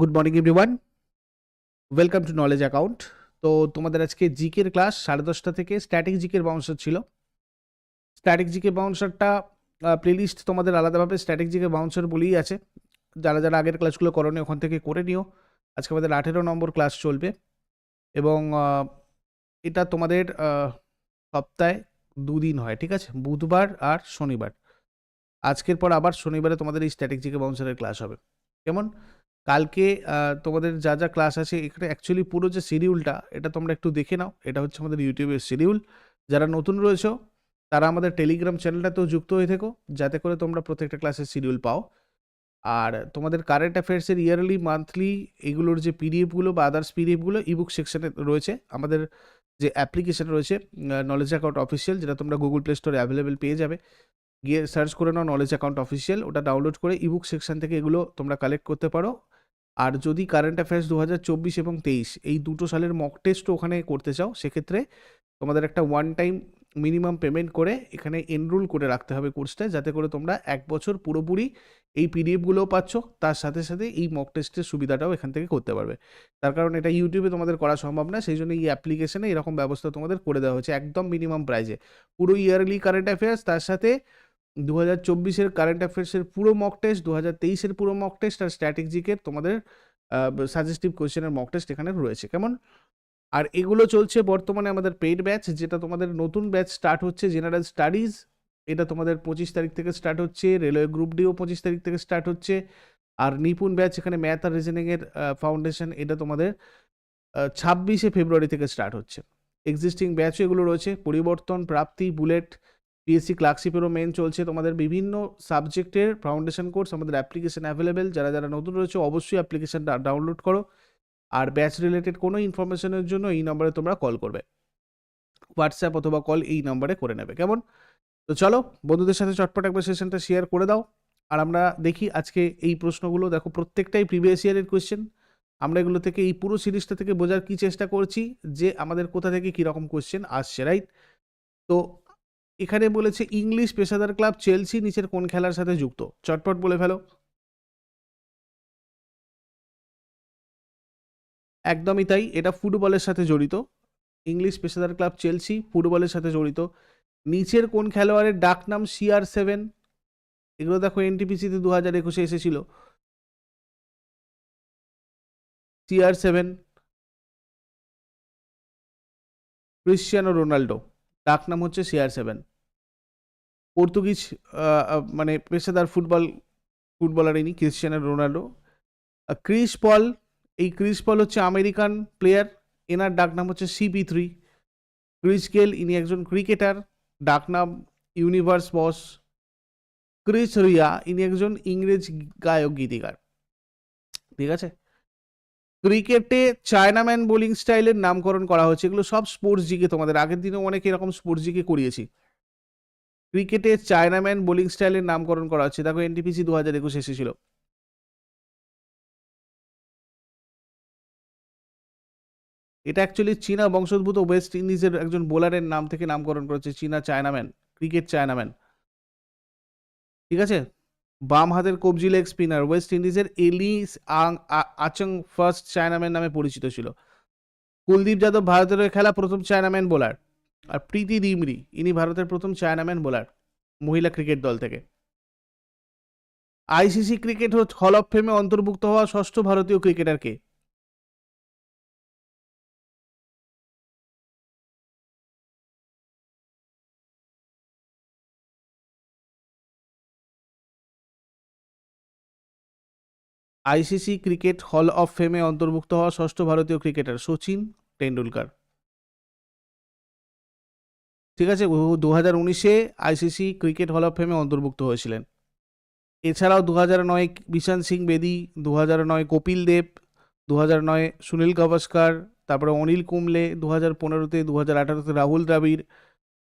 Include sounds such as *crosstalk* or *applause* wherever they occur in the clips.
Good morning everyone welcome to knowledge account তো তোমাদের আজকে জিকের ক্লাস সাড়ে দশটা থেকে স্ট্যাটিক জিকের বাউন্সার ছিল। স্ট্যাটিক জিকে বাউন্সারটা প্লেলিস্ট তোমাদের আলাদাভাবে স্ট্যাটিক জিকে বাউন্সার বলেই আছে। যারা যারা আগের ক্লাসগুলো করনি, ওখান থেকে করে নিও। আজকে আমাদের আঠেরো নম্বর ক্লাস চলবে। এবং এটা তোমাদের সপ্তাহে দুদিন হয়, ঠিক আছে? বুধবার আর শনিবার। আজকের পর আবার শনিবারে তোমাদের এই স্ট্যাটিক জিকে বাউন্সারের ক্লাস হবে। কেমন? কালকে তোমাদের যা যা ক্লাস আছে, এখানে অ্যাকচুয়ালি পুরো যে শিডিউলটা এটা তোমরা একটু দেখে নাও। এটা হচ্ছে আমাদের ইউটিউবের শিডিউল যারা নতুন রয়েছো, তারা আমাদের টেলিগ্রাম চ্যানেলটাতেও যুক্ত হয়ে থেকো, যাতে করে তোমরা প্রত্যেকটা ক্লাসের শিডিউল পাও। আর তোমাদের কারেন্ট অ্যাফেয়ার্সের ইয়ারলি মান্থলি এগুলোর যে পিডিএফগুলো বা আদার্স পিডিএফগুলো ইবুক সেকশনে রয়েছে। আমাদের যে অ্যাপ্লিকেশন রয়েছে নলেজ অ্যাকাউন্ট অফিসিয়াল যেটা তোমরা গুগল প্লে স্টোরে অ্যাভেলেবেল পেয়ে যাবে। গিয়ে সার্চ করে নাও নলেজ অ্যাকাউন্ট অফিসিয়াল ওটা ডাউনলোড করে ইবুক সেকশন থেকে এগুলো তোমরা কালেক্ট করতে পারো। আর যদি কারেন্ট অ্যাফেয়ার্স দু হাজার চব্বিশ এবং তেইশ এই দুটো সালের মক টেস্টও ওখানে করতে চাও, সেক্ষেত্রে তোমাদের একটা ওয়ান টাইম মিনিমাম পেমেন্ট করে এখানে এনরোল করে রাখতে হবে কোর্সটা যাতে করে তোমরা এক বছর পুরোপুরি এই পিডিএফগুলোও পাচ্ছ, তার সাথে সাথে এই মক টেস্টের সুবিধাটাও এখান থেকে করতে পারবে। তার কারণ এটা ইউটিউবে তোমাদের করা সম্ভব না, সেই জন্য এই অ্যাপ্লিকেশনে এরকম ব্যবস্থা তোমাদের করে দেওয়া হয়েছে, একদম মিনিমাম প্রাইজে পুরো ইয়ারলি কারেন্ট অ্যাফেয়ার্স তার সাথে দু হাজার চব্বিশের কারেন্ট অ্যাফেয়ার্সের পুরো মক টেস্ট দু হাজার তেইশের পুরো মক টেস্ট আর স্ট্র্যাটেজিকের তোমাদের সাজেস্টিভ কোয়েশ্চেনের মক টেস্ট এখানে রয়েছে। কেমন? আর এগুলো চলছে বর্তমানে আমাদের পেইড ব্যাচ যেটা তোমাদের নতুন ব্যাচ স্টার্ট হচ্ছে জেনারেল স্টাডিজ এটা তোমাদের পঁচিশ তারিখ থেকে স্টার্ট হচ্ছে রেলওয়ে গ্রুপ ডিও পঁচিশ তারিখ থেকে স্টার্ট হচ্ছে। আর নিপুণ ব্যাচ এখানে ম্যাথ আর রিজনিংয়ের ফাউন্ডেশন এটা তোমাদের ছাব্বিশে ফেব্রুয়ারি থেকে স্টার্ট হচ্ছে। এক্সিস্টিং ব্যাচও এগুলো রয়েছে, পরিবর্তন, প্রাপ্তি বুলেট পিএসসি ক্লার্কশিপেরও মেন চলছে। তোমাদের বিভিন্ন সাবজেক্টের ফাউন্ডেশন কোর্স আমাদের অ্যাপ্লিকেশন অ্যাভেলেবেল যারা যারা নতুন রয়েছে, অবশ্যই অ্যাপ্লিকেশনটা ডাউনলোড করো। আর ব্যাচ রিলেটেড কোনো ইনফরমেশনের জন্য এই নম্বরে তোমরা কল করবে। হোয়াটসঅ্যাপ অথবা কল এই নম্বরে করে নেবে। কেমন? তো চলো, বন্ধুদের সাথে চটপট একবার সেশনটা শেয়ার করে দাও। আর আমরা দেখি আজকে এই প্রশ্নগুলো। দেখো, প্রত্যেকটাই প্রিভিয়াস ইয়ারের কোয়েশ্চেন আমরা এগুলো থেকে, এই পুরো সিরিজটা থেকে বোঝার কি চেষ্টা করছি? যে আমাদের কোথা থেকে কীরকম কোয়েশ্চেন আসছে রাইট তো এখানে বলেছে ইংলিশ পেশাদার ক্লাব চেলসি নিচের কোন খেলার সাথে যুক্ত? চটপট বলে ফেলো। একদমই তাই, এটা ফুটবলের সাথে জড়িত। ইংলিশ পেশাদার ক্লাব চেলসি ফুটবলের সাথে জড়িত। নিচের কোন খেলোয়াড়ের ডাক নাম সিআর সেভেন? এগুলো দেখো এনটিপিসিতে দু হাজার একুশে এসেছিল। CR seven. Cristiano Ronaldo. ডাক নাম হচ্ছে সিআর সেভেন। পর্তুগিজ মানে পেশাদার ফুটবল ফুটবলার ইনি ক্রিশ্চিয়ানো রোনাল্ডো ক্রিস পল, এই ক্রিস পল হচ্ছে আমেরিকান প্লেয়ার। এনার ডাক নাম হচ্ছে সিপি থ্রি। ক্রিস গেল, ইনি একজন ক্রিকেটার। ডাক নাম ইউনিভার্স বস। ক্রিস রিয়া, ইনি একজন ইংরেজ গায়ক গীতিকার। ঠিক আছে? ক্রিকেটে চায়নাম্যান বোলিং স্টাইলের নামকরণ করা হয়েছে। এগুলো সব স্পোর্টস জিকে তোমাদের, আগের দিনে অনেক এরকম স্পোর্টস জিকে করিয়েছি। ক্রিকেটে চায়নাম্যান বোলিং স্টাইলের নামকরণ করা হচ্ছে। দেখো এনটিপিসি দু হাজার একুশে এসেছিল। এটা অ্যাকচুয়ালি চীনা বংশোদ্ভূত ওয়েস্ট ইন্ডিজের একজন বোলারের নাম থেকে নামকরণ করেছে চীনা চায়নাম্যান ক্রিকেট চায়নাম্যান ঠিক আছে? বাম হাতের কবজি লেগ স্পিনার ওয়েস্ট ইন্ডিজের এলিস আং আ- আচং ফার্স্ট চায়নাম্যান নামে পরিচিত ছিল। কুলদীপ যাদব ভারতের খেলা প্রথম চায়নাম্যান বোলার আর প্রীতি ডিমরি ইনি ভারতের প্রথম চায়নাম্যান বোলার মহিলা ক্রিকেট দল থেকে। আইসিসি ক্রিকেট হল অফ ফেমে অন্তর্ভুক্ত হওয়া ষষ্ঠ ভারতীয় ক্রিকেটার কে? আইসিসি ক্রিকেট হল অফ ফেমে অন্তর্ভুক্ত হওয়া ষষ্ঠ ভারতীয় ক্রিকেটার সচিন টেন্ডুলকার ঠিক আছে? দু হাজার উনিশে আইসিসি ক্রিকেট হল অফ ফেমে অন্তর্ভুক্ত হয়েছিলেন। এছাড়াও দু হাজার নয় বিশান সিং বেদি দু হাজার নয় কপিল দেব দু হাজার নয় সুনীল গাভাস্কার, তারপরে অনিল কুমলে দু হাজার পনেরোতে দু হাজার আঠারোতে রাহুল দ্রাবিড়,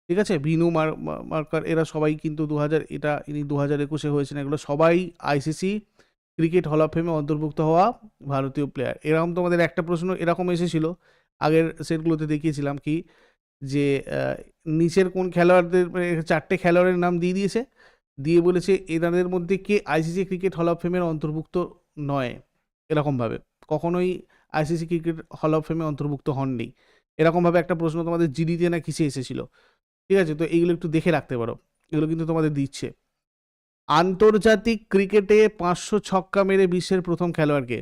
ঠিক আছে? ভিনু মার মার্কার, এরা সবাই কিন্তু দু হাজার এটা ইনি দু হাজার একুশে হয়েছেন। এগুলো সবাই আইসিসি ক্রিকেট হল অফ ফেমে অন্তর্ভুক্ত হওয়া ভারতীয় প্লেয়ার এরকম তোমাদের একটা প্রশ্ন এরকম এসেছিল, আগের সেটগুলোতে দেখিয়েছিলাম কি যে নিচের কোন খেলোয়াড়দের মানে চারটে খেলোয়াড়ের নাম দিয়ে দিয়েছে। দিয়ে বলেছে, এনাদের মধ্যে কে আইসিসি ক্রিকেট হল অফ ফেমের অন্তর্ভুক্ত নয়? এরকমভাবে। কখনোই আইসিসি ক্রিকেট হল অফ ফেমে অন্তর্ভুক্ত হননি। এরকমভাবে একটা প্রশ্ন তোমাদের জিডিতে না কিসে এসেছিল? ঠিক আছে? তো এইগুলো একটু দেখে রাখতে পারো। এগুলো কিন্তু তোমাদের দিচ্ছে। আন্তর্জাতিক ক্রিকেটে পাঁচশো ছক্কা মেরে বিশ্বের প্রথম খেলোয়াড়কে।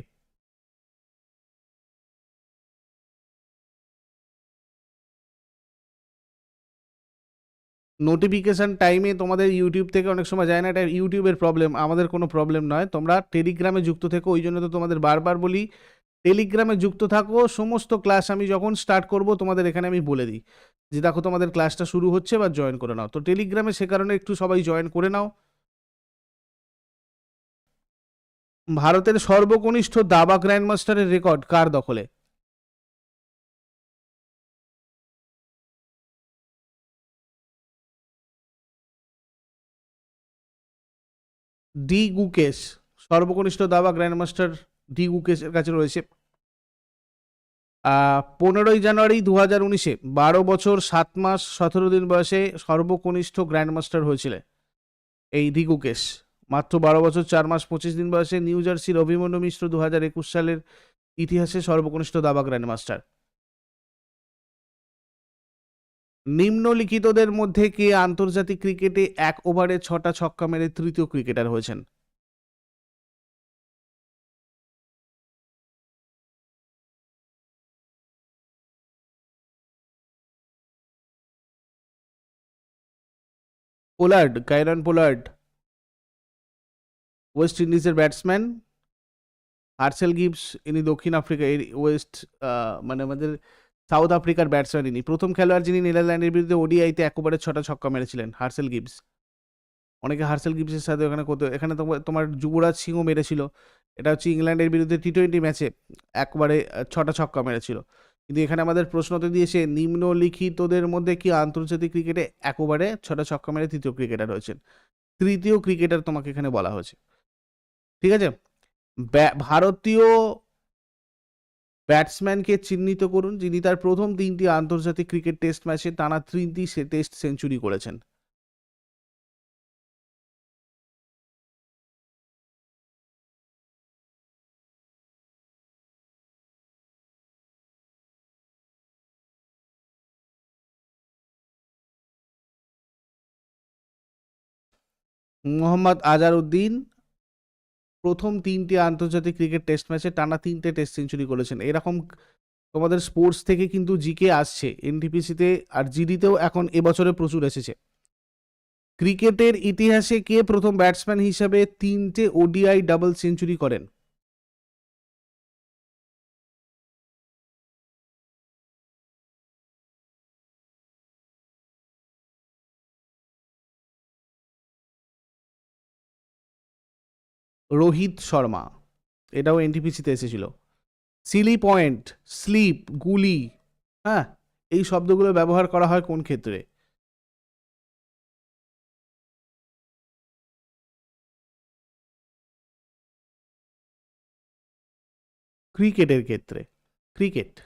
নোটিফিকেশান টাইমে তোমাদের ইউটিউব থেকে অনেক সময় যায় না, এটা ইউটিউবের প্রবলেম আমাদের কোনো প্রবলেম নয়। তোমরা টেলিগ্রামে যুক্ত থেকো, ওই জন্য তো তোমাদের বারবার বলি টেলিগ্রামে যুক্ত থাকো, সমস্ত ক্লাস আমি যখন স্টার্ট করব, তোমাদের এখানে আমি বলে দিই যে, দেখো, তোমাদের ক্লাসটা শুরু হচ্ছে বা জয়েন করে নাও। তো টেলিগ্রামে সে কারণে একটু সবাই জয়েন করে নাও। ভারতের সর্বকনিষ্ঠ দাবা গ্র্যান্ডমাস্টারের রেকর্ড কার দখলে? ডি গুকেশ, সর্বকনিষ্ঠ দাবা গ্র্যান্ডমাস্টার ডি গুকেশের কাছে রয়েছে। পনেরোই জানুয়ারি দু হাজার উনিশে, বারো বছর, সাত মাস, সতেরো দিন বয়সে সর্বকনিষ্ঠ গ্র্যান্ডমাস্টার হয়েছিল এই ডি গুকেশ। মাত্র বারো বছর, চার মাস, পঁচিশ দিন বয়সে নিউ জার্সির অভিমন্যু মিশ্র দু হাজার একুশ সালের ইতিহাসে সর্বকনিষ্ঠ দাবা গ্র্যান্ডমাস্টার। নিম্নলিখিতদের মধ্যে কে আন্তর্জাতিক ক্রিকেটে এক ওভারে ছটা ছক্কা মেরে তৃতীয় ক্রিকেটার হয়েছেন? Pollard Kieron Pollard. ওয়েস্ট ইন্ডিজের ব্যাটসম্যান। হার্সেল গিবস, ইনি দক্ষিণ আফ্রিকা ওয়েস্ট মানে আমাদের সাউথ আফ্রিকার ব্যাটসম্যান ইনি। প্রথম খেলোয়াড় যিনি নেদারল্যান্ডের বিরুদ্ধে ওডিআইতে এক ওভারে ছটা ছক্কা মেরেছিলেন, হার্সেল গিবস। অনেকে হার্সেল গিবসের সাথে ওখানে কত, এখানে তোমার যুবরাজ সিংও মেরেছিল। এটা হচ্ছে ইংল্যান্ডের বিরুদ্ধে টি টোয়েন্টি ম্যাচে একবারে ছটা ছক্কা মেরেছিল। কিন্তু এখানে আমাদের প্রশ্নতে দিয়েছে, নিম্নলিখিতদের মধ্যে কি আন্তর্জাতিক ক্রিকেটে একবারে ছটা ছক্কা মেরে তৃতীয় ক্রিকেটার হয়েছেন তৃতীয় ক্রিকেটার তোমাকে এখানে বলা হয়েছে। ঠিক আছে? ভারতীয় ব্যাটসম্যানকে চিহ্নিত করুন, যিনি তার প্রথম তিনটি আন্তর্জাতিক ক্রিকেট টেস্ট ম্যাচে টানা তিনটি সে টেস্ট সেঞ্চুরি করেছেন। মোহাম্মদ আজারউদ্দিন প্রথম তিনটি আন্তর্জাতিক ক্রিকেট টেস্ট ম্যাচে টানা তিনটে টেস্ট সেঞ্চুরি করেছেন। এরকম তোমাদের স্পোর্টস থেকে কিন্তু জিকে আসছে, এনটিপিসিতে আর জিডিতেও এখন এবছরে প্রচুর এসেছে। ক্রিকেটের ইতিহাসে কে প্রথম ব্যাটসম্যান হিসাবে তিনটে ওডিআই ডাবল সেঞ্চুরি করেন? রোহিত শর্মা। এটাও এনটিপিসিতে এসেছিল। সিলি পয়েন্ট স্লিপ গুলি হ্যাঁ? এই শব্দগুলো ব্যবহার করা হয় কোন ক্ষেত্রে? ক্রিকেটের ক্ষেত্রে। ক্রিকেট।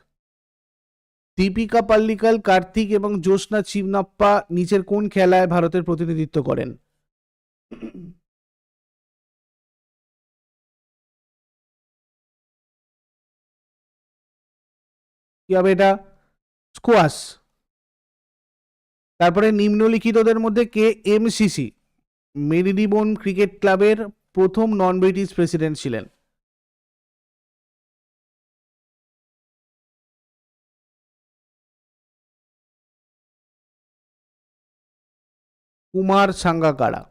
দীপিকা পাল্লিকাল, কার্তিক এবং জ্যোৎস্না চিমনাপ্পা নিচের কোন খেলায় ভারতের প্রতিনিধিত্ব করেন? কি হবে এটা? স্কোয়াশ। তারপরে নিম্নলিখিতদের মধ্যে কে? এমসিসি মেরিডিবোন ক্রিকেট ক্লাবের প্রথম নন ব্রিটিশ প্রেসিডেন্ট ছিলেন। কুমার সাঙ্গাকারা।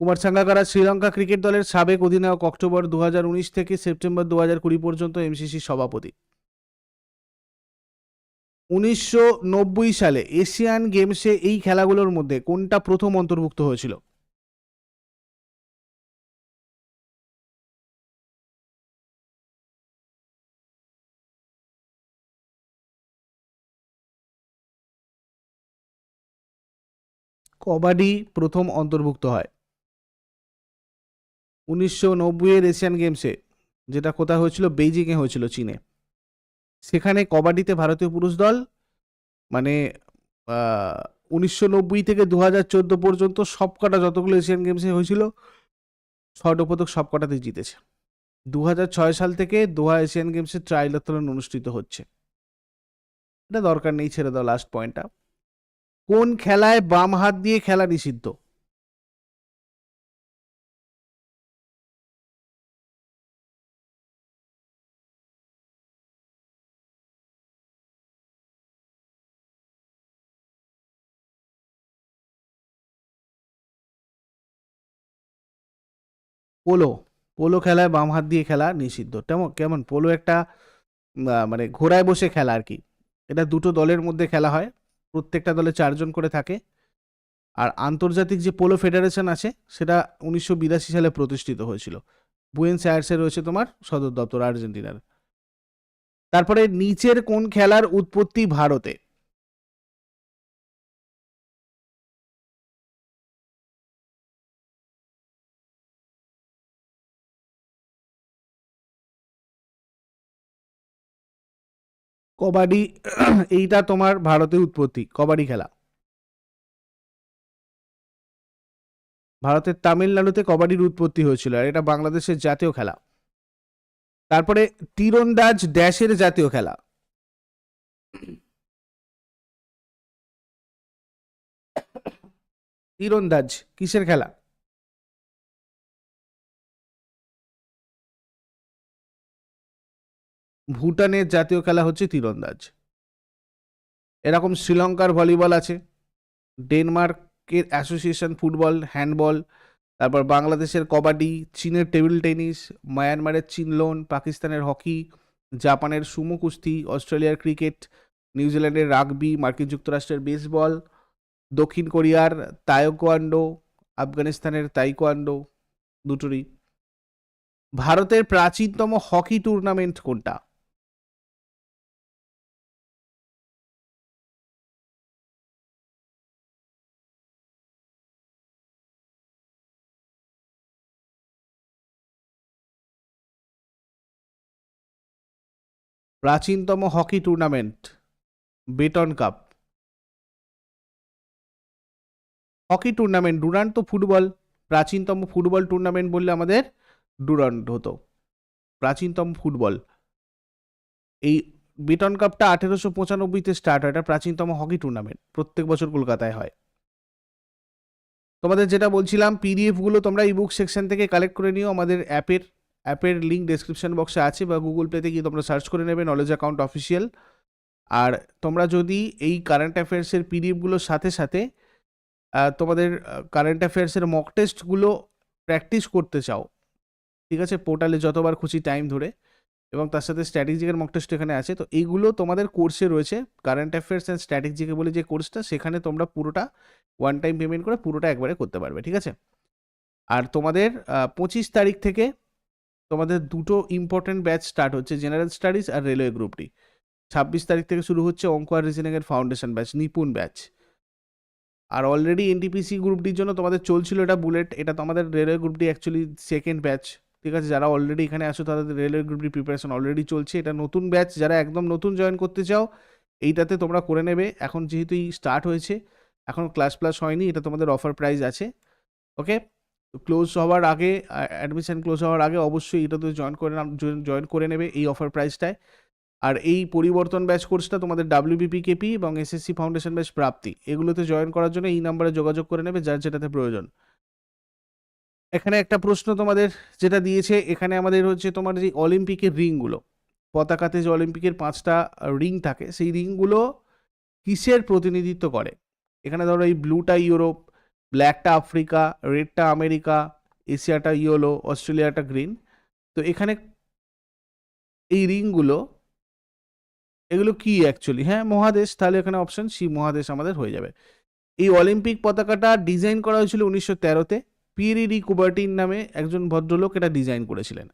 কুমার সাঙ্গাকারা শ্রীলঙ্কা ক্রিকেট দলের সাবেক অধিনায়ক অক্টোবর দু হাজার উনিশ থেকে সেপ্টেম্বর দু কুড়ি পর্যন্ত এমসিসি সভাপতি। উনিশশো নব্বই সালে এশিয়ান গেমসে এই খেলাগুলোর মধ্যে কোনটা প্রথম অন্তর্ভুক্ত হয়েছিল? কবাডি প্রথম অন্তর্ভুক্ত হয়। উনিশশো নব্বইয়ের এশিয়ান গেমসে, যেটা কোথায় হয়েছিল? বেইজিংয়ে হয়েছিল চীনে। সেখানে কবাডিতে ভারতীয় পুরুষ দল মানে উনিশশো নব্বই থেকে দু হাজার চোদ্দ পর্যন্ত সবকটা যতগুলো এশিয়ান গেমসে হয়েছিল স্বর্ণ পদক সবকটাতেই জিতেছে। দু হাজার ছয় সাল থেকে দোহা এশিয়ান গেমসের ট্রাইলাথলন অনুষ্ঠিত হচ্ছে। এটা দরকার নেই, ছেড়ে দাও লাস্ট পয়েন্টটা কোন খেলায় বাম হাত দিয়ে খেলা নিষিদ্ধ? পোলো পোলো খেলায় বাম হাত দিয়ে খেলা নিষিদ্ধ। তেমন, কেমন, পোলো একটা মানে ঘোড়ায় বসে খেলা আর কি। এটা দুটো দলের মধ্যে খেলা হয়, প্রত্যেকটা দলে চারজন করে থাকে। আর আন্তর্জাতিক যে পোলো ফেডারেশন আছে, সেটা উনিশশো বিরাশি সালে প্রতিষ্ঠিত হয়েছিল। বুয়েন্স আয়ার্সে রয়েছে তোমার সদর দপ্তর আর্জেন্টিনার। তারপরে নিচের কোন খেলার উৎপত্তি ভারতে? কবাডি, *clears throat* এইটা তোমার ভারতে উৎপত্তি, কবাডি খেলা। ভারতের তামিলনাড়ুতে কবাডির উৎপত্তি হয়েছিল আর এটা বাংলাদেশের জাতীয় খেলা। তারপরে তীরন্দাজ ড্যাশের জাতীয় খেলা। তীরন্দাজ, কিসের খেলা? ভুটানের জাতীয় খেলা হচ্ছে তীরন্দাজ। এরকম শ্রীলঙ্কার ভলিবল আছে, ডেনমার্কের অ্যাসোসিয়েশন ফুটবল, হ্যান্ডবল, তারপর বাংলাদেশের কবাডি, চীনের টেবিল টেনিস, মায়ানমারের চিনলোন, পাকিস্তানের হকি, জাপানের সুমো কুস্তি, অস্ট্রেলিয়ার ক্রিকেট, নিউজিল্যান্ডের রাগবি, মার্কিন যুক্তরাষ্ট্রের বেসবল, দক্ষিণ কোরিয়ার তাইকোয়ান্ডো আফগানিস্তানের তাইকোয়ান্ডো, দুটোরই। ভারতের প্রাচীনতম হকি টুর্নামেন্ট কোনটা? প্রাচীনতম hockey tournament, Beighton cup. Hockey tournament Durand তো ফুটবল, প্রাচীনতম ফুটবল টুর্নামেন্ট বললে আমাদের ডুরান্ট হতো। প্রাচীনতম ফুটবল। এই বেটন কাপটা আঠেরোশো পঁচানব্বইতে স্টার্ট হয়, এটা প্রাচীনতম হকি টুর্নামেন্ট, প্রত্যেক বছর কলকাতায় হয়। তোমাদের যেটা বলছিলাম পিডিএফগুলো তোমরা ইবুক সেকশন থেকে কালেক্ট করে নিও, আমাদের অ্যাপের অ্যাপের লিঙ্ক ডেসক্রিপশন বক্সে আছে বা গুগল প্লেতে গিয়ে তোমরা সার্চ করে নেবে নলেজ অ্যাকাউন্ট অফিসিয়াল আর তোমরা যদি এই কারেন্ট অ্যাফেয়ার্সের পিডিএফগুলোর সাথে সাথে তোমাদের কারেন্ট অ্যাফেয়ার্সের মক টেস্টগুলো প্র্যাকটিস করতে চাও, ঠিক আছে? পোর্টালে যতবার খুশি টাইম ধরে এবং তার সাথে স্ট্র্যাটেজিকের মক টেস্ট এখানে আছে, তো এইগুলো তোমাদের কোর্সে রয়েছে। কারেন্ট অ্যাফেয়ার্স অ্যান্ড স্ট্র্যাটেজিকে বলে যে কোর্সটা সেখানে তোমরা পুরোটা ওয়ান টাইম পেমেন্ট করে পুরোটা একবারে করতে পারবে, ঠিক আছে? আর তোমাদের পঁচিশ তারিখ থেকে তোমাদের দুটো ইম্পর্টেন্ট ব্যাচ স্টার্ট হচ্ছে জেনারেল স্টাডিজ আর রেলওয়ে গ্রুপটি ছাব্বিশ তারিখ থেকে শুরু হচ্ছে অঙ্ক আর রিজনিংয়ের ফাউন্ডেশন ব্যাচ নিপুণ ব্যাচ আর অলরেডি এনটিপিসি গ্রুপটির জন্য তোমাদের চলছিল এটা বুলেট এটা তোমাদের রেলওয়ে গ্রুপটি অ্যাকচুয়ালি সেকেন্ড ব্যাচ ঠিক আছে? যারা অলরেডি এখানে আসো তাদের রেলওয়ে গ্রুপটি প্রিপারেশন অলরেডি চলছে। এটা নতুন ব্যাচ যারা একদম নতুন জয়েন করতে চাও, এইটাতে তোমরা করে নেবে। এখন যেহেতু স্টার্ট হয়েছে, এখন ক্লাস প্লাস হয়নি, এটা তোমাদের অফার প্রাইস আছে ওকে ক্লোজ হওয়ার আগে অ্যাডমিশন ক্লোজ হওয়ার আগে অবশ্যই এটাতে জয়েন করে জয়েন করে নেবে এই অফার প্রাইসটায় আর এই পরিবর্তন ব্যাচ কোর্সটা তোমাদের ডাব্লিউবিপি কেপি এবং এসএসসি ফাউন্ডেশন ব্যাচ প্রাপ্তি। এগুলোতে জয়েন করার জন্য এই নাম্বারে যোগাযোগ করে নেবে যার যেটাতে প্রয়োজন। এখানে একটা প্রশ্ন তোমাদের যেটা দিয়েছে, এখানে আমাদের হচ্ছে তোমার যে অলিম্পিকের রিংগুলো পতাকাতে যে অলিম্পিকের পাঁচটা রিং থাকে, সেই রিংগুলো কিসের প্রতিনিধিত্ব করে? এখানে ধরো এই ব্লুটা ইউরোপ ব্ল্যাকটা আফ্রিকা, রেডটা আমেরিকা, এশিয়াটা ইয়েলো, অস্ট্রেলিয়াটা গ্রিন। তো এখানে এই রিংগুলো, এগুলো কি অ্যাকচুয়ালি হ্যাঁ মহাদেশ, তাহলে এখানে অপশন সি মহাদেশ আমাদের হয়ে যাবে। এই অলিম্পিক পতাকাটা ডিজাইন করা হয়েছিল উনিশশো তেরোতে। পিরিরি কুবার্টিন নামে একজন ভদ্রলোক এটা ডিজাইন করেছিলেন।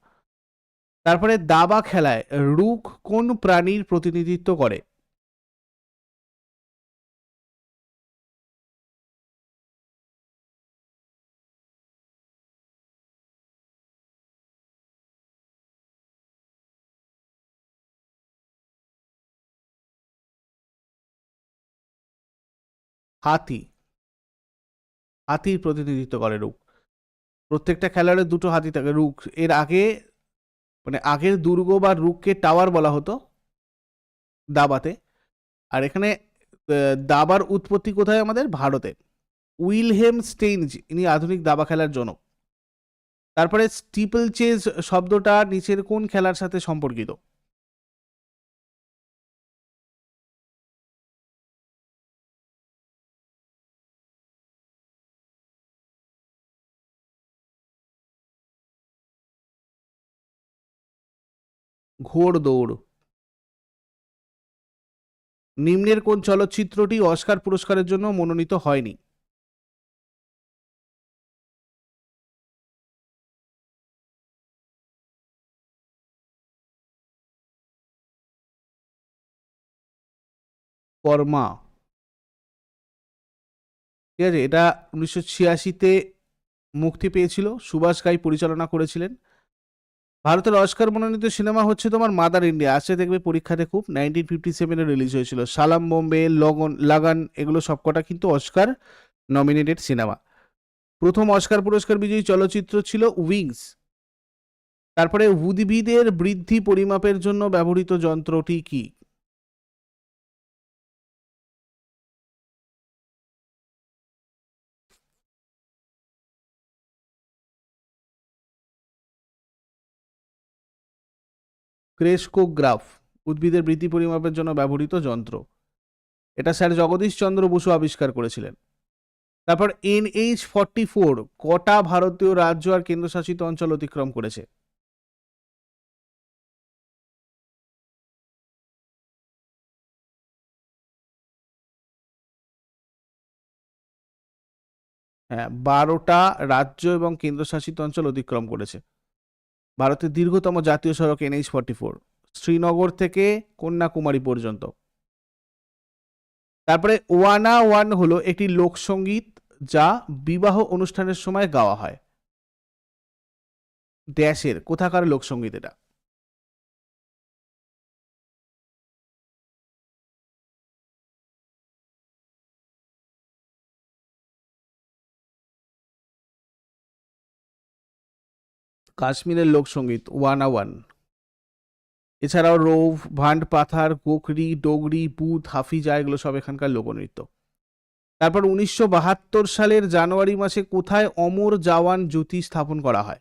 তারপরে দাবা খেলায় রুখ কোন প্রাণীর প্রতিনিধিত্ব করে? হাতি। হাতির প্রতিনিধিত্ব করে রূপ। প্রত্যেকটা খেলোয়াড়ের দুটো হাতি থাকে। রুক এর আগে মানে আগের দুর্গ বা রুককে টাওয়ার বলা হতো, দাবাতে। আর এখানে দাবার উৎপত্তি কোথায় আমাদের? ভারতে। উইলহেম স্টেইনজ, ইনি আধুনিক দাবা খেলার জনক। তারপরে স্টিপল চেজ শব্দটা নিচের কোন খেলার সাথে সম্পর্কিত? ঘোড় দৌড়। নিম্নের কোন চলচ্চিত্রটি অস্কার পুরস্কারের জন্য মনোনীত হয়নি? কর্মা। ঠিক আছে, এটা উনিশশো ছিয়াশিতে মুক্তি পেয়েছিল, সুভাষ ঘাই পরিচালনা করেছিলেন। ভারতের অস্কার মনোনীত সিনেমা হচ্ছে তোমার মাদার ইন্ডিয়া আসছে দেখবে পরীক্ষাতে খুব নাইনটিন ফিফটি সেভেনে রিলিজ হয়েছিল। সালাম বোম্বে, লগন, লাগান, এগুলো সবকটা কিন্তু অস্কার নমিনেটেড সিনেমা প্রথম অস্কার পুরস্কার বিজয়ী চলচ্চিত্র ছিল উইংস তারপরে উদ্ভিদের বৃদ্ধি পরিমাপের জন্য ব্যবহৃত যন্ত্রটি কি? ক্রেস্কোগ্রাফ উদ্ভিদের বৃদ্ধি পরিমাপের জন্য ব্যবহৃত যন্ত্র। এটা স্যার জগদীশ চন্দ্র বসু আবিষ্কার করেছিলেন। তারপর এনএইচ ফর্টি ফোর, কটা ভারতীয় রাজ্য আর কেন্দ্রশাসিত অঞ্চল অতিক্রম করেছে। হ্যাঁ বারোটা রাজ্য এবং কেন্দ্রশাসিত অঞ্চল অতিক্রম করেছে। ভারতের দীর্ঘতম জাতীয় সড়ক এনএইচ ফর্টি ফোর, শ্রীনগর থেকে কন্যাকুমারী পর্যন্ত। তারপরে ওয়ানা ওয়ান হলো একটি লোকসঙ্গীত যা বিবাহ অনুষ্ঠানের সময় গাওয়া হয়। দেশের, কোথাকার লোকসঙ্গীত এটা? কাশ্মীরের লোকসঙ্গীত ওয়ানা ওয়ান এছাড়াও রৌভ ভান্ড পাথার গোখরি, ডোগরি বুথ হাফিজা, এগুলো সব এখানকার লোকনৃত্য। তারপর উনিশশো বাহাত্তর সালের জানুয়ারি মাসে কোথায় অমর জাওয়ান জ্যোতি স্থাপন করা হয়?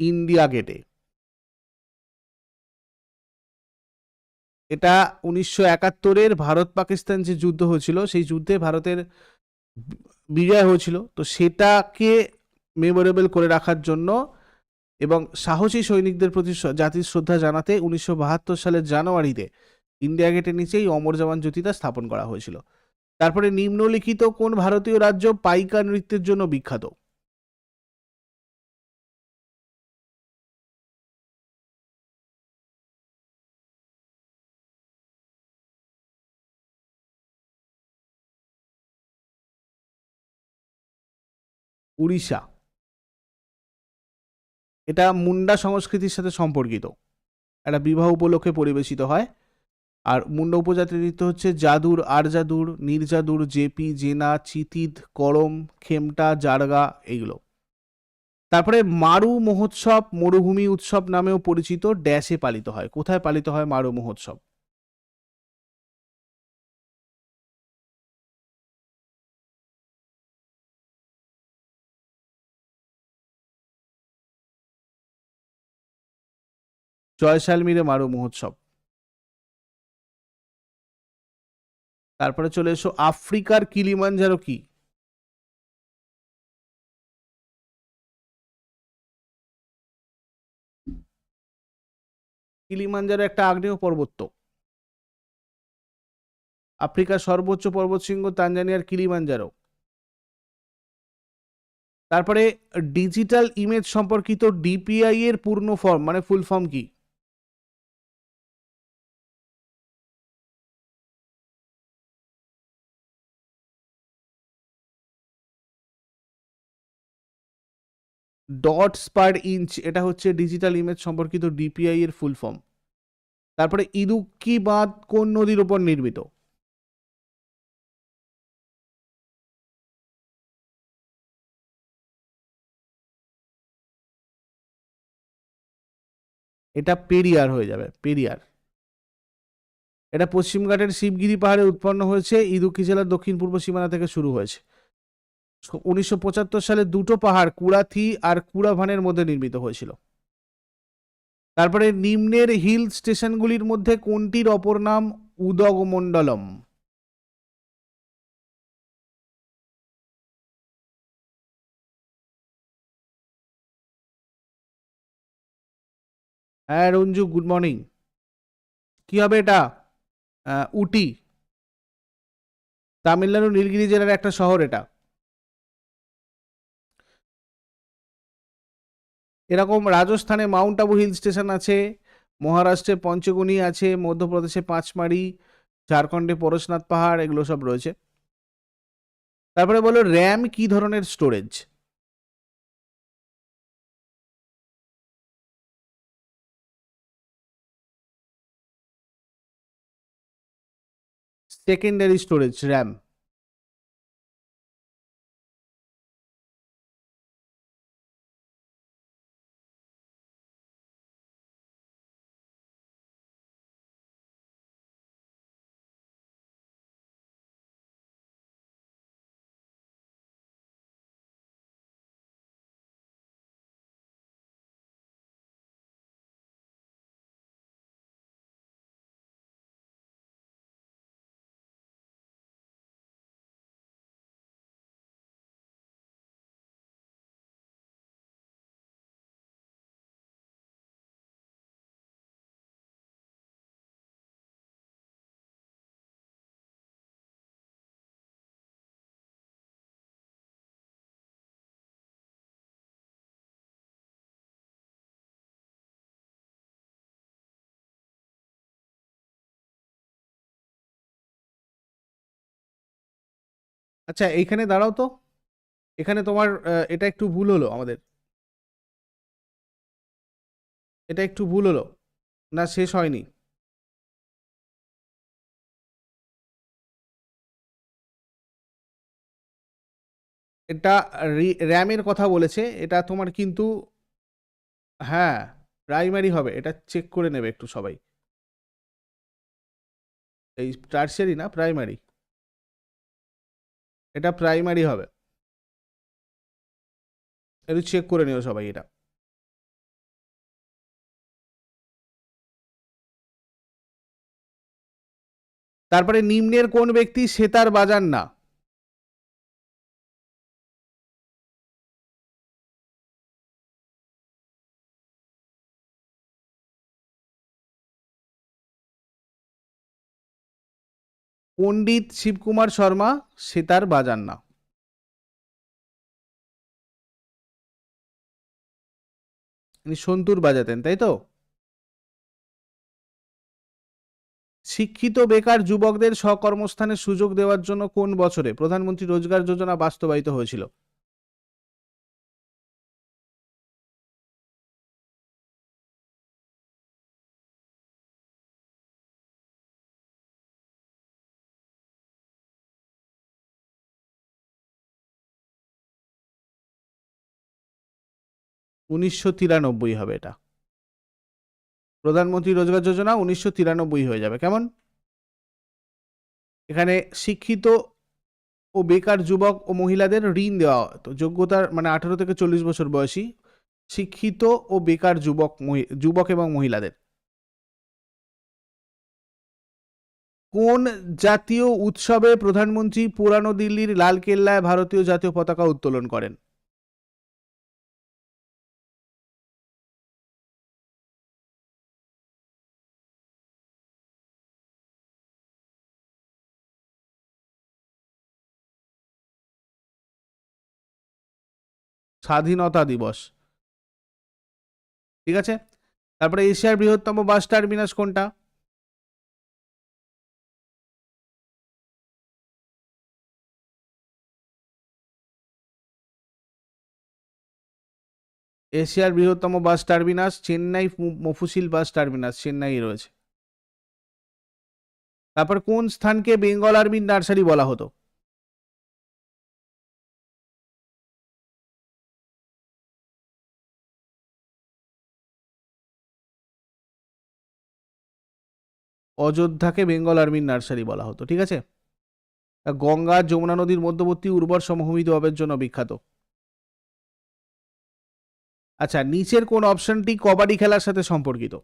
ইন্ডিয়া গেটে। এটা উনিশশো একাত্তরের ভারত পাকিস্তান যে যুদ্ধ হয়েছিল, সেই যুদ্ধে ভারতের বিজয় হয়েছিল। তো সেটাকে মেমোরেবল করে রাখার জন্য এবং সাহসী সৈনিকদের প্রতি জাতির শ্রদ্ধা জানাতে উনিশশো বাহাত্তর সালের জানুয়ারিতে ইন্ডিয়া গেটের নিচেই অমর জওয়ান জ্যোতিটা স্থাপন করা হয়েছিল। তারপরে নিম্নলিখিত কোন ভারতীয় রাজ্য পাইকা নৃত্যের জন্য বিখ্যাত? উড়িষ্যা। এটা মুন্ডা সংস্কৃতির সাথে সম্পর্কিত। একটা বিবাহ উপলক্ষে পরিবেশিত হয়। আর মুন্ডা উপজাতির নৃত্য হচ্ছে জাদুর, আরজাদুর, নির্জাদুর, জেপি, জেনা, চিতিদ, করম, খেমটা, জারগা এইগুলো। তারপরে মারু মহোৎসব, মরুভূমি উৎসব নামেও পরিচিত, ড্যাশে পালিত হয়। কোথায় পালিত হয় মারু মহোৎসব? জয়সালমীরে মারু মহোৎসব। তারপরে চলে এসো আফ্রিকার কিলিমাঞ্জারো কি? কিলিমাঞ্জারো একটা আগ্নেয় পর্বত। আফ্রিকার সর্বোচ্চ পর্বতশৃঙ্গ তানজানিয়ার কিলিমাঞ্জারো। তারপরে ডিজিটাল ইমেজ সম্পর্কিত ডিপিআই এর পূর্ণ ফর্ম মানে ফুল ফর্ম কি? ডটস পার ইঞ্চ এটা হচ্ছে ডিজিটাল ইমেজ সম্পর্কিত ডিপিআই এর ফুল ফর্ম তারপরে ইদুক্কি বাঁধ কোন নদীর উপর নির্মিত? এটা পেরিয়ার হয়ে যাবে, পেরিয়ার। এটা পশ্চিমঘাটের শিবগিরি পাহাড়ে উৎপন্ন হয়েছে, ইদুক্কি জেলার দক্ষিণ পূর্ব সীমানা থেকে শুরু হয়েছে। উনিশশো পঁচাত্তর সালে দুটো পাহাড়, কুড়াথি আর কুড়াভানের মধ্যে নির্মিত হয়েছিল। তারপরে নিম্নের হিল স্টেশনগুলির মধ্যে কোনটির অপর নাম উদগমণ্ডলম? হ্যাঁ রঞ্জু, গুড মর্নিং। কি হবে এটা? উটি। তামিলনাড়ু, নীলগিরি জেলার একটা শহর এটা। এরকম রাজস্থানে মাউন্ট আবু হিল স্টেশন আছে, মহারাষ্ট্রে পঞ্চগনি আছে, মধ্যপ্রদেশে পাঁচমারি, ঝাড়খণ্ডে পরশনাথ পাহাড়, এগুলো সব রয়েছে। তারপরে বলো র্যাম কি ধরনের স্টোরেজ? Secondary storage, RAM. আচ্ছা এইখানে দাঁড়াও তো। এখানে তোমার এটা একটু ভুল হলো আমাদের। এটা একটু ভুল হলো। না, শেষ হয়নি। এটা র্যামের কথা বলেছে। এটা তোমার কিন্তু হ্যাঁ প্রাইমারি হবে। এটা চেক করে নেবে একটু সবাই। এই টার্সারি না প্রাইমারি এটা প্রাইমারি হবে। একটু চেক করে নিও সবাই এটা। তারপরে নিম্নের কোন ব্যক্তি সেতার বাজান না। পণ্ডিত শিবকুমার শর্মা, সেতার বাজান না। ইনি সন্তুর বাজাতেন, তাই তো? শিক্ষিত বেকার যুবকদের স্বকর্মস্থানের সুযোগ দেওয়ার জন্য কোন বছরে প্রধানমন্ত্রী রোজগার যোজনা বাস্তবায়িত হয়েছিল? উনিশশো তিরানব্বই হবে এটা। প্রধানমন্ত্রী রোজগার যোজনা উনিশশো তিরানব্বই হয়ে যাবে, কেমন? এখানে শিক্ষিত ও বেকার যুবক ও মহিলাদের ঋণ দেওয়া হতো যোগ্যতার মানে আঠারো থেকে চল্লিশ বছর বয়সী শিক্ষিত ও বেকার যুবক যুবক এবং মহিলাদের। কোন জাতীয় উৎসবে প্রধানমন্ত্রী পুরানো দিল্লির লাল কেল্লায় ভারতীয় জাতীয় পতাকা উত্তোলন করেন? স্বাধীনতা দিবস। ঠিক আছে? তারপরে এশিয়ার বৃহত্তম বাস টার্মিনাস কোনটা? এশিয়ার বৃহত্তম bus terminus, Chennai mofussil bus terminus Chennai রয়েছে। তারপর কোন স্থানকে বেঙ্গল আর্মির নার্সারি বলা হতো? অযোধ্যাকে বেঙ্গল আর্মির নার্সারি বলা হতো, ঠিক আছে? গঙ্গা যমুনা নদীর মধ্যবর্তী উর্বর সমভূমি দোয়াবের জন্য বিখ্যাত। আচ্ছা নিচের কোন অপশনটি কবাডি খেলার সাথে সম্পর্কিত?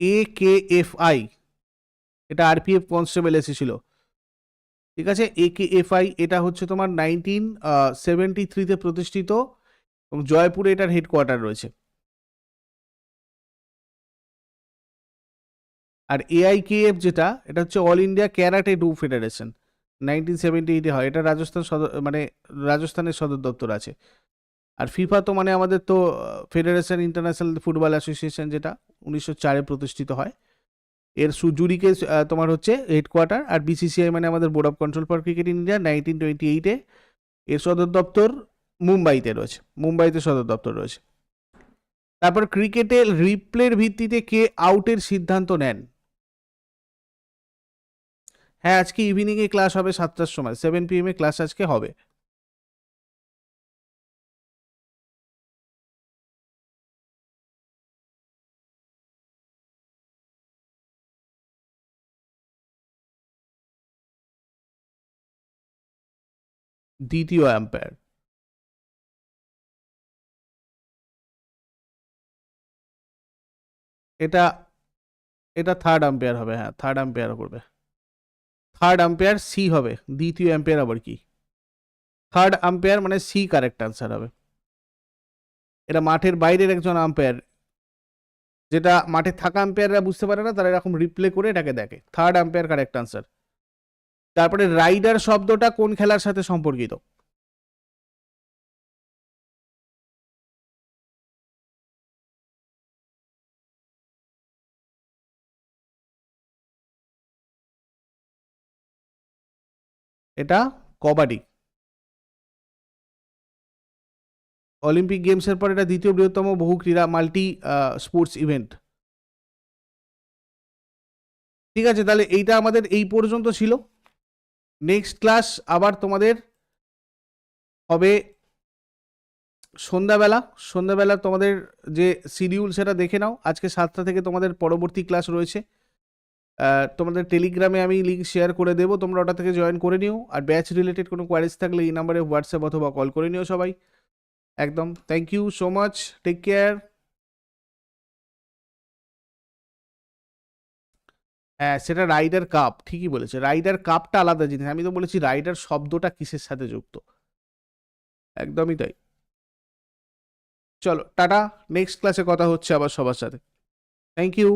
এ কে এফ আই এটা আরপিএফ কনস্টেবল এসেছিল। ঠিক আছে? এ কে এফ আই এটা হচ্ছে তোমার নাইনটিন সেভেন্টি থ্রিতে প্রতিষ্ঠিত এবং জয়পুরে এটার হেডকোয়ার্টার রয়েছে। আর এআইকেএফ যেটা, এটা হচ্ছে all India karate do federation nineteen seventy এইটে হয়। এটা রাজস্থান সদর মানে রাজস্থানের সদর দপ্তর আছে। আর ফিফা তো মানে আমাদের তো ফেডারেশন ইন্টারন্যাশনাল ফুটবল অ্যাসোসিয়েশন যেটা, উনিশশো চারে প্রতিষ্ঠিত হয়। এর সুজুরিকে তোমার হচ্ছে হেডকোয়ার্টার আর বিসিসিআই মানে আমাদের board of control for cricket India nineteen twenty এইটে এর সদর দপ্তর মুম্বাইতে রয়েছে। মুম্বাইতে সদর দপ্তর রয়েছে। তারপর ক্রিকেটে রিপ্লের ভিত্তিতে কে আউটের সিদ্ধান্ত নেন? হ্যাঁ আজকে ইভিনিংয়ে ক্লাস হবে সাতটার সময় সেভেন পিএম এ ক্লাস আজকে হবে। দ্বিতীয় অ্যাম্পায়ার এটা এটা থার্ড আম্পায়ার হবে হ্যাঁ থার্ড আম্পায়ার করবে। থার্ড আম্পায়ার সি হবে, দ্বিতীয় আম্পায়ার আবার কি? থার্ড আম্পায়ার মানে সি কারেক্ট আনসার হবে। এটা মাঠের বাইরের একজন আম্পায়ার যেটা মাঠে থাকা আম্পায়াররা বুঝতে পারে না, তারা এরকম রিপ্লে করে এটাকে দেখে। থার্ড আম্পায়ার কারেক্ট আনসার তারপরে রাইডার শব্দটা কোন খেলার সাথে সম্পর্কিত? এটা কবাডি। অলিম্পিক গেমসের পর এটা দ্বিতীয় বৃহত্তম বহু ক্রীড়া মাল্টি স্পোর্টস ইভেন্ট। ঠিক আছে, তাহলে এইটা আমাদের এই পর্যন্ত ছিল। নেক্সট ক্লাস আবার তোমাদের হবে সন্ধ্যাবেলা। সন্ধ্যাবেলা তোমাদের যে শিডিউল সেটা দেখে নাও। আজকে সাতটা থেকে তোমাদের পরবর্তী ক্লাস রয়েছে। তোমাদের টেলিগ্রামে আমি লিঙ্ক শেয়ার করে দেবো। তোমরা ওটা থেকে জয়েন করে নিও। আর ব্যাচ রিলেটেড কোনো কোয়ারিজ থাকলে এই নাম্বারে হোয়াটসঅ্যাপ অথবা কল করে নিও সবাই। একদম। Thank you so much take care হ্যাঁ সেটা রাইডার কাপ ঠিকই বলেছে। রাইডার কাপটা আলাদা জিনিস। আমি তো বলেছি রাইডার শব্দটা কিসের সাথে যুক্ত? একদমই তাই। চলো, টাটা। নেক্সট ক্লাসে কথা হচ্ছে আবার সবার সাথে। Thank you